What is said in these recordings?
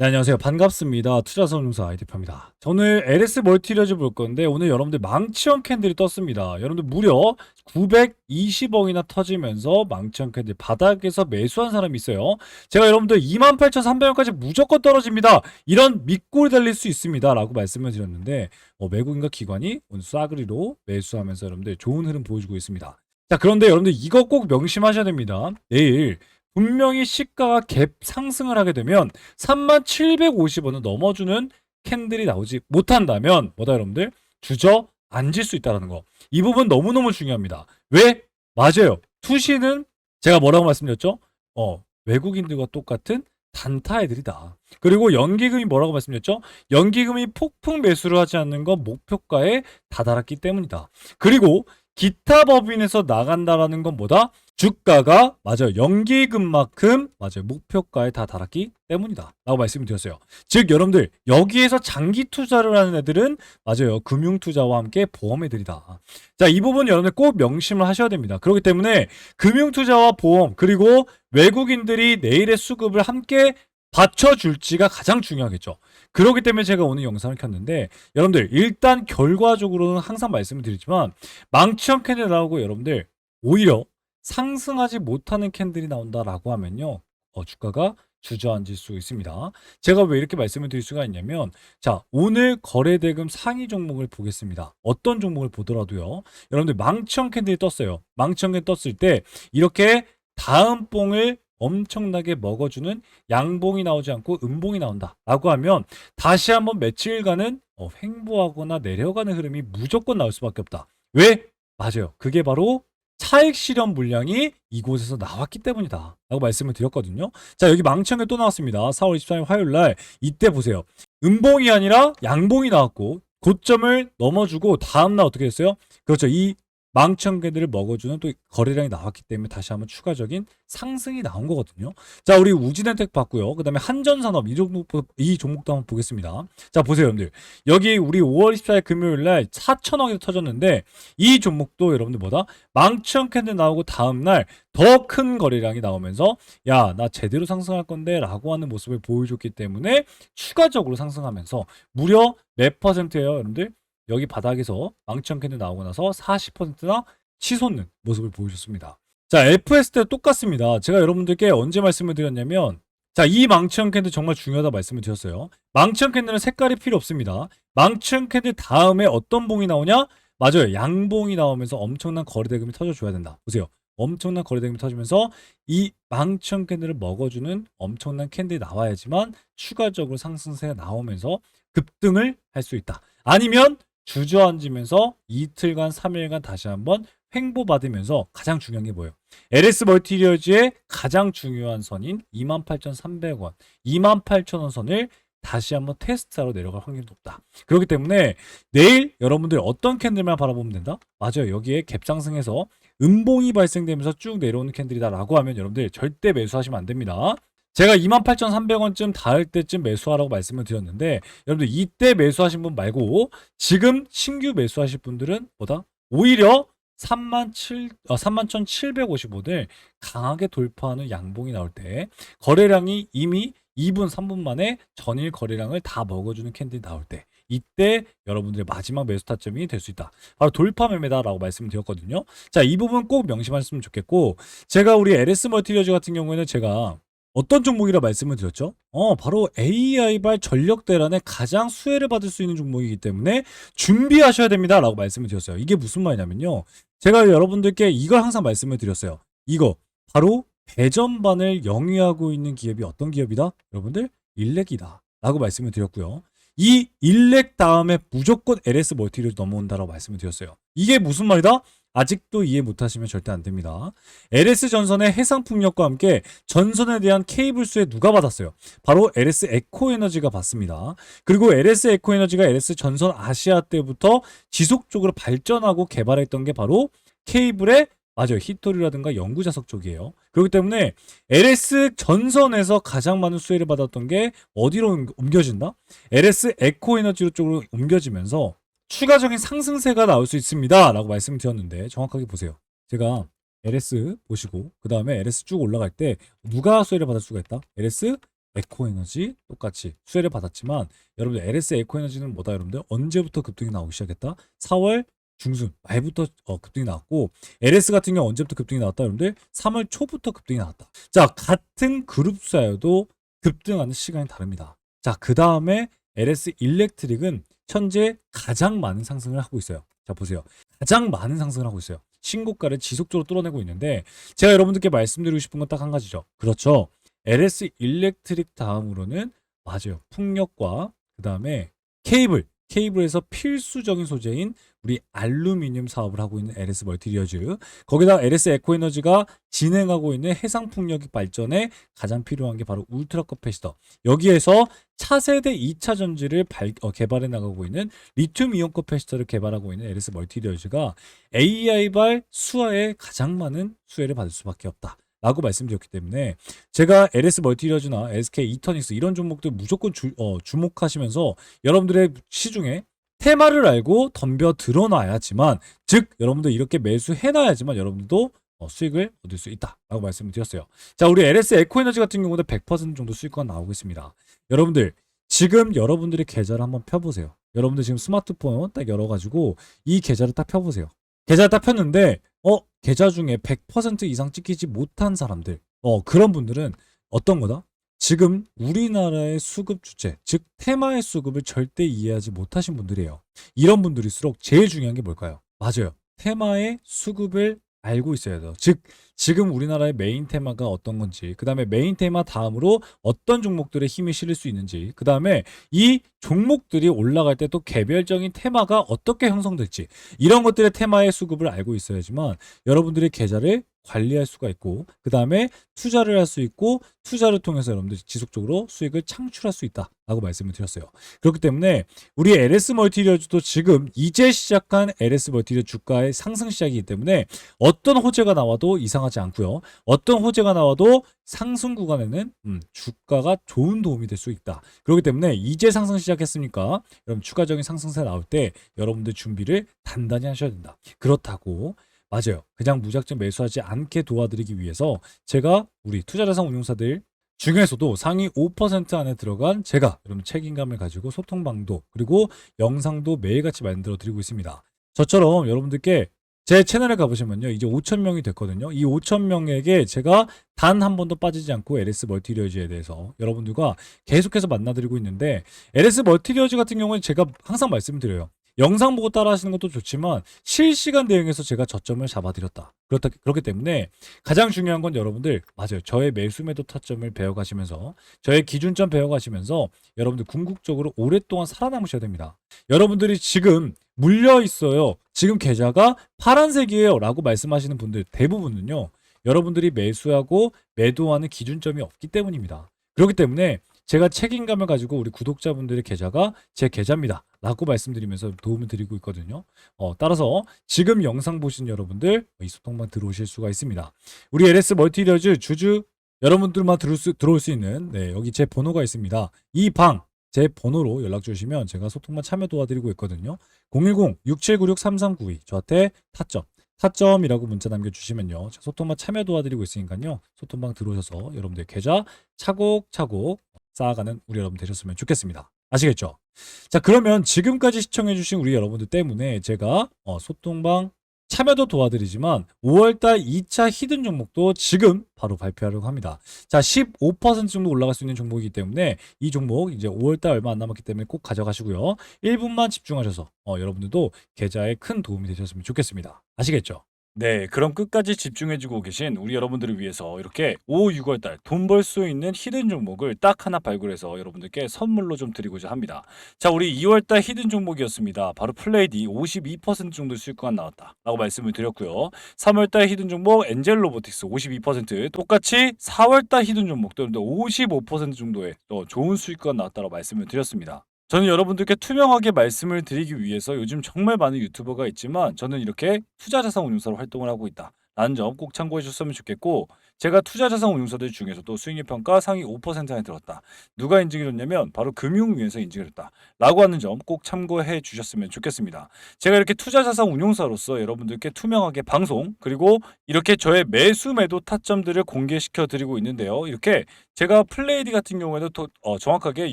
네, 안녕하세요. 반갑습니다. 투자선용사 아이대표입니다. 오늘 LS 멀티리어즈 볼 건데 오늘 여러분들 망치형 캔들이 떴습니다. 여러분들 무려 920억이나 터지면서 망치형 캔들 바닥에서 매수한 사람이 있어요. 제가 여러분들 28,300원까지 무조건 떨어집니다. 이런 밑골 달릴 수 있습니다. 라고 말씀을 드렸는데 어, 외국인과 기관이 오늘 싸그리로 매수하면서 여러분들 좋은 흐름 보여주고 있습니다. 자, 그런데 여러분들 이거 꼭 명심하셔야 됩니다. 내일 분명히 시가가 갭 상승을 하게 되면 3750원을 넘어주는 캔들이 나오지 못한다면 뭐다 여러분들 주저 앉을 수 있다는 거. 이 부분 너무너무 중요합니다. 왜? 맞아요. 투시는 제가 뭐라고 말씀드렸죠? 어, 외국인들과 똑같은 단타 애들이다. 그리고 연기금이 뭐라고 말씀드렸죠? 연기금이 폭풍 매수를 하지 않는 건 목표가에 다다랐기 때문이다. 그리고 기타 법인에서 나간다라는 건 뭐다? 주가가 맞아요. 연기금만큼 맞아요. 목표가에 다 달았기 때문이다. 라고 말씀을 드렸어요. 즉 여러분들 여기에서 장기 투자를 하는 애들은 맞아요. 금융 투자와 함께 보험 애들이다. 자, 이 부분 여러분들 꼭 명심을 하셔야 됩니다. 그렇기 때문에 금융 투자와 보험 그리고 외국인들이 내일의 수급을 함께 받쳐줄지가 가장 중요하겠죠. 그렇기 때문에 제가 오늘 영상을 켰는데 여러분들 일단 결과적으로는 항상 말씀을 드리지만 망치형 캔들 나오고 여러분들 오히려 상승하지 못하는 캔들이 나온다라고 하면요. 어, 주가가 주저앉을 수 있습니다. 제가 왜 이렇게 말씀을 드릴 수가 있냐면 자 오늘 거래대금 상위 종목을 보겠습니다. 어떤 종목을 보더라도요. 여러분들 망치형 캔들이 떴어요. 망치형 캔들 떴을 때 이렇게 다음 봉을 엄청나게 먹어주는 양봉이 나오지 않고 음봉이 나온다 라고 하면 다시 한번 며칠간은 어, 횡보하거나 내려가는 흐름이 무조건 나올 수밖에 없다. 왜? 맞아요. 그게 바로 차익 실현 물량이 이곳에서 나왔기 때문이다. 라고 말씀을 드렸거든요. 자, 여기 망청에 또 나왔습니다. 4월 23일 화요일 날 이때 보세요. 음봉이 아니라 양봉이 나왔고 고점을 넘어주고 다음날 어떻게 됐어요? 그렇죠. 이 망청개들을 먹어주는 또 거래량이 나왔기 때문에 다시 한번 추가적인 상승이 나온 거거든요. 자, 우리 우진엔텍 봤고요. 그 다음에 한전산업 이 종목, 이 종목도 한번 보겠습니다. 자, 보세요, 여러분들. 여기 우리 5월 24일 금요일 날 4천억이 터졌는데 이 종목도 여러분들 뭐다? 망청 캔들 나오고 다음날 더 큰 거래량이 나오면서 야, 나 제대로 상승할 건데 라고 하는 모습을 보여줬기 때문에 추가적으로 상승하면서 무려 몇 퍼센트예요, 여러분들? 여기 바닥에서 망치형 캔들 나오고 나서 40%나 치솟는 모습을 보여줬습니다. 자, FS 때 똑같습니다. 제가 여러분들께 언제 말씀을 드렸냐면 자, 이 망치형 캔들 정말 중요하다 말씀을 드렸어요. 망치형 캔들은 색깔이 필요 없습니다. 망치형 캔들 다음에 어떤 봉이 나오냐? 맞아요. 양봉이 나오면서 엄청난 거래대금이 터져줘야 된다. 보세요. 엄청난 거래대금이 터지면서 이 망치형 캔들을 먹어주는 엄청난 캔들이 나와야지만 추가적으로 상승세가 나오면서 급등을 할 수 있다. 아니면 주저앉으면서 이틀간, 3일간 다시 한번 횡보받으면서 가장 중요한 게 뭐예요? LS 멀티리어즈의 가장 중요한 선인 28,300원, 28,000원 선을 다시 한번 테스트하러 내려갈 확률이 높다. 그렇기 때문에 내일 여러분들 어떤 캔들만 바라보면 된다? 맞아요. 여기에 갭상승해서 음봉이 발생되면서 쭉 내려오는 캔들이다라고 하면 여러분들 절대 매수하시면 안 됩니다. 제가 28,300원쯤 닿을 때쯤 매수하라고 말씀을 드렸는데 여러분들 이때 매수하신 분 말고 지금 신규 매수하실 분들은 뭐다? 오히려 3만 7, 어, 31,755를 강하게 돌파하는 양봉이 나올 때 거래량이 이미 2분, 3분 만에 전일 거래량을 다 먹어주는 캔들이 나올 때 이때 여러분들의 마지막 매수 타점이 될 수 있다. 바로 돌파 매매다라고 말씀드렸거든요. 자, 이 부분 꼭 명심하셨으면 좋겠고 제가 우리 LS 멀티리어즈 같은 경우에는 제가 어떤 종목이라 말씀을 드렸죠? 어, 바로 AI발 전력 대란에 가장 수혜를 받을 수 있는 종목이기 때문에 준비하셔야 됩니다. 라고 말씀을 드렸어요. 이게 무슨 말이냐면요. 제가 여러분들께 이걸 항상 말씀을 드렸어요. 이거, 바로 배전반을 영위하고 있는 기업이 어떤 기업이다? 여러분들, 일렉이다. 라고 말씀을 드렸고요. 이 일렉 다음에 무조건 LS 멀티를 넘어온다라고 말씀을 드렸어요. 이게 무슨 말이다? 아직도 이해 못하시면 절대 안 됩니다. LS 전선의 해상 풍력과 함께 전선에 대한 케이블 수에 누가 받았어요? 바로 LS 에코 에너지가 받습니다. 그리고 LS 에코 에너지가 LS 전선 아시아 때부터 지속적으로 발전하고 개발했던 게 바로 케이블의 맞아요. 히토리라든가 연구 자석 쪽이에요. 그렇기 때문에 LS 전선에서 가장 많은 수혜를 받았던 게 어디로 옮겨진다? LS 에코 에너지 쪽으로 옮겨지면서 추가적인 상승세가 나올 수 있습니다. 라고 말씀드렸는데 정확하게 보세요. 제가 LS 보시고 그 다음에 LS 쭉 올라갈 때 누가 수혜를 받을 수가 있다? LS 에코에너지 똑같이 수혜를 받았지만 여러분들 LS 에코에너지는 뭐다 여러분들 언제부터 급등이 나오기 시작했다? 4월 중순 말부터 어, 급등이 나왔고 LS 같은 경우 언제부터 급등이 나왔다 여러분들 3월 초부터 급등이 나왔다. 자 같은 그룹사여도 급등하는 시간이 다릅니다. 자 그 다음에 LS 일렉트릭은 현재 가장 많은 상승을 하고 있어요. 자 보세요. 가장 많은 상승을 하고 있어요. 신고가를 지속적으로 뚫어내고 있는데 제가 여러분들께 말씀드리고 싶은 건 딱 한 가지죠. 그렇죠. LS 일렉트릭 다음으로는 맞아요. 풍력과 그 다음에 케이블, 케이블에서 필수적인 소재인 우리 알루미늄 사업을 하고 있는 LS 멀티리어즈 거기다 LS 에코에너지가 진행하고 있는 해상 풍력 발전에 가장 필요한 게 바로 울트라 커패시터 여기에서 차세대 2차 전지를 발- 어, 개발해 나가고 있는 리튬 이온 커패시터를 개발하고 있는 LS 멀티리어즈가 AI발 수화에 가장 많은 수혜를 받을 수밖에 없다. 라고 말씀드렸기 때문에 제가 LS 멀티리어즈나 SK 이터닉스 이런 종목들 무조건 주, 어, 주목하시면서 여러분들의 시중에 테마를 알고 덤벼 드러나야지만 즉 여러분들 이렇게 매수해놔야지만 여러분들도 어, 수익을 얻을 수 있다라고 말씀을 드렸어요. 자 우리 LS 에코에너지 같은 경우는 100% 정도 수익과 나오고 있습니다. 여러분들 지금 여러분들의 계좌를 한번 펴보세요. 여러분들 지금 스마트폰 딱 열어가지고 이 계좌를 딱 펴보세요. 계좌 딱 폈는데 어 계좌 중에 100% 이상 찍히지 못한 사람들 어 그런 분들은 어떤 거다? 지금 우리나라의 수급 주체 즉 테마의 수급을 절대 이해하지 못하신 분들이에요. 이런 분들일수록 제일 중요한 게 뭘까요? 맞아요. 테마의 수급을 알고 있어야 돼요. 즉 지금 우리나라의 메인 테마가 어떤 건지, 그 다음에 메인 테마 다음으로 어떤 종목들의 힘이 실릴 수 있는지, 그 다음에 이 종목들이 올라갈 때 또 개별적인 테마가 어떻게 형성될지, 이런 것들의 테마의 수급을 알고 있어야지만 여러분들의 계좌를 관리할 수가 있고, 그 다음에 투자를 할 수 있고, 투자를 통해서 여러분들이 지속적으로 수익을 창출할 수 있다 라고 말씀을 드렸어요. 그렇기 때문에 우리 LS 멀티리어즈도 지금 이제 시작한 LS 멀티리어 주가의 상승 시작이기 때문에 어떤 호재가 나와도 이상하지 않고요. 어떤 호재가 나와도 상승 구간에는 음, 주가가 좋은 도움이 될 수 있다. 그렇기 때문에 이제 상승 시작했으니까 여러분 추가적인 상승세 나올 때 여러분들 준비를 단단히 하셔야 된다. 그렇다고 맞아요. 그냥 무작정 매수하지 않게 도와드리기 위해서 제가 우리 투자자산 운용사들 중에서도 상위 5% 안에 들어간 제가 여러분 책임감을 가지고 소통방도 그리고 영상도 매일같이 만들어 드리고 있습니다. 저처럼 여러분들께 제 채널에 가보시면요. 이제 5,000명이 됐거든요. 이 5,000명에게 제가 단 한 번도 빠지지 않고 LS 멀티리어즈에 대해서 여러분들과 계속해서 만나드리고 있는데 LS 멀티리어즈 같은 경우는 제가 항상 말씀드려요. 영상 보고 따라 하시는 것도 좋지만 실시간 대응에서 제가 저점을 잡아드렸다. 그렇다, 그렇기 때문에 가장 중요한 건 여러분들, 맞아요. 저의 매수 매도 타점을 배워가시면서 저의 기준점 배워가시면서 여러분들 궁극적으로 오랫동안 살아남으셔야 됩니다. 여러분들이 지금 물려 있어요. 지금 계좌가 파란색이에요. 라고 말씀하시는 분들 대부분은요. 여러분들이 매수하고 매도하는 기준점이 없기 때문입니다. 그렇기 때문에 제가 책임감을 가지고 우리 구독자분들의 계좌가 제 계좌입니다. 라고 말씀드리면서 도움을 드리고 있거든요. 어, 따라서 지금 영상 보신 여러분들 이 소통방 들어오실 수가 있습니다. 우리 LS 멀티리어즈 주주 여러분들만 들어올 수, 들어올 수 있는 네, 여기 제 번호가 있습니다. 이 방 제 번호로 연락 주시면 제가 소통만 참여 도와드리고 있거든요. 010-6796-3392 저한테 타점 타점이라고 문자 남겨주시면요. 소통방 참여 도와드리고 있으니까요. 소통방 들어오셔서 여러분들 계좌 차곡차곡 쌓아가는 우리 여러분 되셨으면 좋겠습니다. 아시겠죠? 자 그러면 지금까지 시청해주신 우리 여러분들 때문에 제가 어, 소통방 참여도 도와드리지만 5월달 2차 히든 종목도 지금 바로 발표하려고 합니다. 자, 15% 정도 올라갈 수 있는 종목이기 때문에 이 종목 이제 5월달 얼마 안 남았기 때문에 꼭 가져가시고요. 1분만 집중하셔서 어, 여러분들도 계좌에 큰 도움이 되셨으면 좋겠습니다. 아시겠죠? 네, 그럼 끝까지 집중해주고 계신 우리 여러분들을 위해서 이렇게 5, 6월달 돈 벌 수 있는 히든 종목을 딱 하나 발굴해서 여러분들께 선물로 좀 드리고자 합니다. 자, 우리 2월달 히든 종목이었습니다. 바로 플레이디 52% 정도 수익만 나왔다 라고 말씀을 드렸고요. 3월달 히든 종목 엔젤 로보틱스 52% 똑같이 4월달 히든 종목도 55% 정도의 또 좋은 수익가 나왔다고 말씀을 드렸습니다. 저는 여러분들께 투명하게 말씀을 드리기 위해서 요즘 정말 많은 유튜버가 있지만 저는 이렇게 투자자산 운용사로 활동을 하고 있다. 라는 점 꼭 참고해 주셨으면 좋겠고 제가 투자자산 운용사들 중에서도 수익률 평가 상위 5% 안에 들었다. 누가 인증해 줬냐면 바로 금융위에서 인증해 줬다. 라고 하는 점 꼭 참고해 주셨으면 좋겠습니다. 제가 이렇게 투자자산 운용사로서 여러분들께 투명하게 방송 그리고 이렇게 저의 매수 매도 타점들을 공개시켜 드리고 있는데요. 이렇게 제가 플레이디 같은 경우에도 또, 어, 정확하게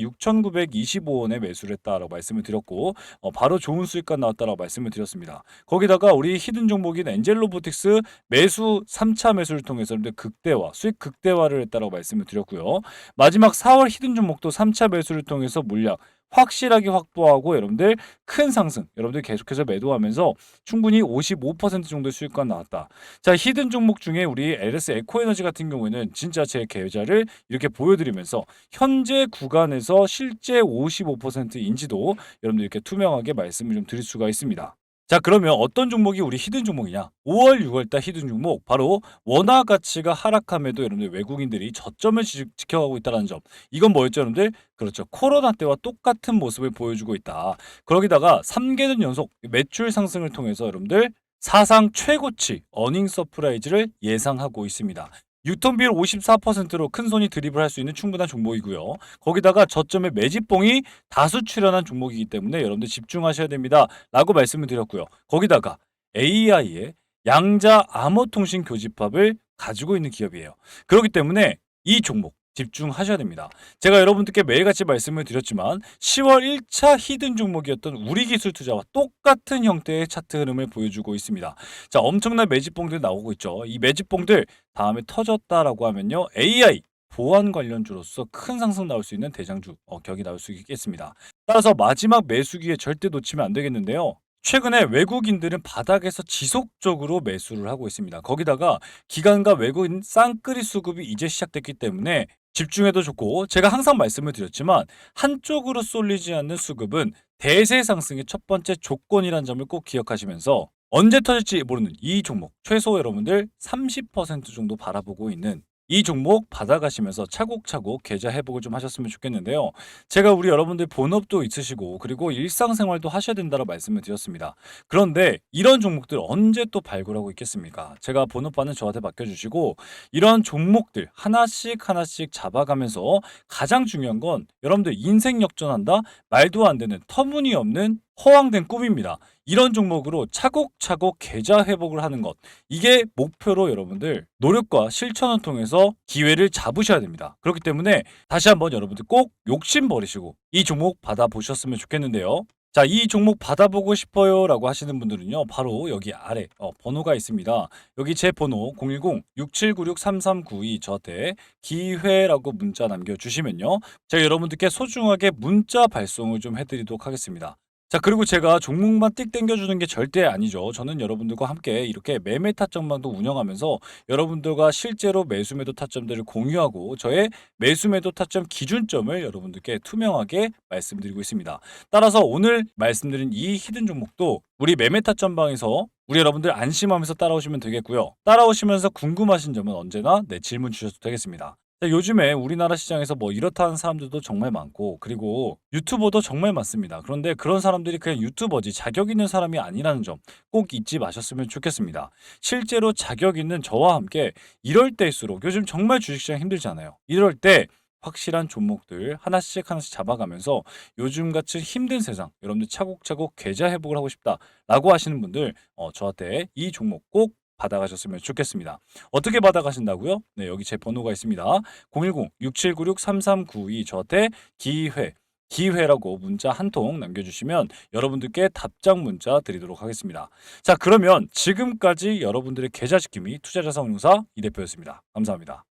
6,925원에 매수를 했다라고 말씀을 드렸고 어, 바로 좋은 수익감 나왔다라고 말씀을 드렸습니다. 거기다가 우리 히든 종목인 엔젤로 보틱스 매수 3차 매수를 통해서 극대화, 수익 극대화를 했다라고 말씀을 드렸고요. 마지막 4월 히든 종목도 3차 매수를 통해서 물량 확실하게 확보하고 여러분들 큰 상승 여러분들 계속해서 매도하면서 충분히 55% 정도의 수익감 나왔다. 자 히든 종목 중에 우리 LS 에코에너지 같은 경우에는 진짜 제 계좌를 이렇게 보여드리면서 현재 구간에서 실제 55% 인지도 여러분들 이렇게 투명하게 말씀을 좀 드릴 수가 있습니다. 자 그러면 어떤 종목이 우리 히든 종목이냐? 5월 6월달 히든 종목. 바로 원화 가치가 하락함에도 여러분들 외국인들이 저점을 지, 지켜가고 있다는 점. 이건 뭐였죠 여러분들? 그렇죠. 코로나 때와 똑같은 모습을 보여주고 있다. 그러기다가 3개년 연속 매출 상승을 통해서 여러분들 사상 최고치 어닝 서프라이즈를 예상하고 있습니다 유통비율 54%로 큰 손이 드립을 할 수 있는 충분한 종목이고요. 거기다가 저점의 매집봉이 다수 출현한 종목이기 때문에 여러분들 집중하셔야 됩니다. 라고 말씀을 드렸고요. 거기다가 AI의 양자 암호통신 교집합을 가지고 있는 기업이에요. 그렇기 때문에 이 종목 집중하셔야 됩니다. 제가 여러분들께 매일같이 말씀을 드렸지만 10월 1차 히든 종목이었던 우리 기술 투자와 똑같은 형태의 차트 흐름을 보여주고 있습니다. 자, 엄청난 매집봉들 나오고 있죠. 이 매집봉들 다음에 터졌다라고 하면요. AI 보안 관련주로서 큰 상승 나올 수 있는 대장주 어, 격이 나올 수 있겠습니다. 따라서 마지막 매수기에 절대 놓치면 안 되겠는데요. 최근에 외국인들은 바닥에서 지속적으로 매수를 하고 있습니다. 거기다가 기관과 외국인 쌍끌이 수급이 이제 시작됐기 때문에 집중해도 좋고 제가 항상 말씀을 드렸지만 한쪽으로 쏠리지 않는 수급은 대세 상승의 첫 번째 조건이라는 점을 꼭 기억하시면서 언제 터질지 모르는 이 종목 최소 여러분들 30% 정도 바라보고 있는 이 종목 받아가시면서 차곡차곡 계좌 회복을 좀 하셨으면 좋겠는데요. 제가 우리 여러분들 본업도 있으시고 그리고 일상생활도 하셔야 된다고 말씀을 드렸습니다. 그런데 이런 종목들 언제 또 발굴하고 있겠습니까? 제가 본업반은 저한테 맡겨주시고 이런 종목들 하나씩 하나씩 잡아가면서 가장 중요한 건 여러분들 인생 역전한다? 말도 안 되는 터무니없는 허황된 꿈입니다. 이런 종목으로 차곡차곡 계좌 회복을 하는 것. 이게 목표로 여러분들 노력과 실천을 통해서 기회를 잡으셔야 됩니다. 그렇기 때문에 다시 한번 여러분들 꼭 욕심 버리시고 이 종목 받아보셨으면 좋겠는데요. 자, 이 종목 받아보고 싶어요 라고 하시는 분들은요, 바로 여기 아래 어, 번호가 있습니다. 여기 제 번호 010-6796-3392 저한테 기회라고 문자 남겨주시면요, 제가 여러분들께 소중하게 문자 발송을 좀 해드리도록 하겠습니다. 자 그리고 제가 종목만 띡 땡겨주는 게 절대 아니죠. 저는 여러분들과 함께 이렇게 매매 타점방도 운영하면서 여러분들과 실제로 매수 매도 타점들을 공유하고 저의 매수 매도 타점 기준점을 여러분들께 투명하게 말씀드리고 있습니다. 따라서 오늘 말씀드린 이 히든 종목도 우리 매매 타점방에서 우리 여러분들 안심하면서 따라오시면 되겠고요. 따라오시면서 궁금하신 점은 언제나 내 질문 주셔도 되겠습니다. 자, 요즘에 우리나라 시장에서 뭐 이렇다는 사람들도 정말 많고 그리고 유튜버도 정말 많습니다. 그런데 그런 사람들이 그냥 유튜버지 자격 있는 사람이 아니라는 점 꼭 잊지 마셨으면 좋겠습니다. 실제로 자격 있는 저와 함께 이럴 때일수록 요즘 정말 주식시장 힘들잖아요. 이럴 때 확실한 종목들 하나씩 하나씩 잡아가면서 요즘 같은 힘든 세상 여러분들 차곡차곡 계좌 회복을 하고 싶다라고 하시는 분들 어, 저한테 이 종목 꼭 받아가셨으면 좋겠습니다. 어떻게 받아가신다고요? 네, 여기 제 번호가 있습니다. 010-6796-3392 저한테 기회 기회라고 문자 한 통 남겨주시면 여러분들께 답장 문자 드리도록 하겠습니다. 자 그러면 지금까지 여러분들의 계좌 지킴이 투자자산운용사 이 대표였습니다. 감사합니다.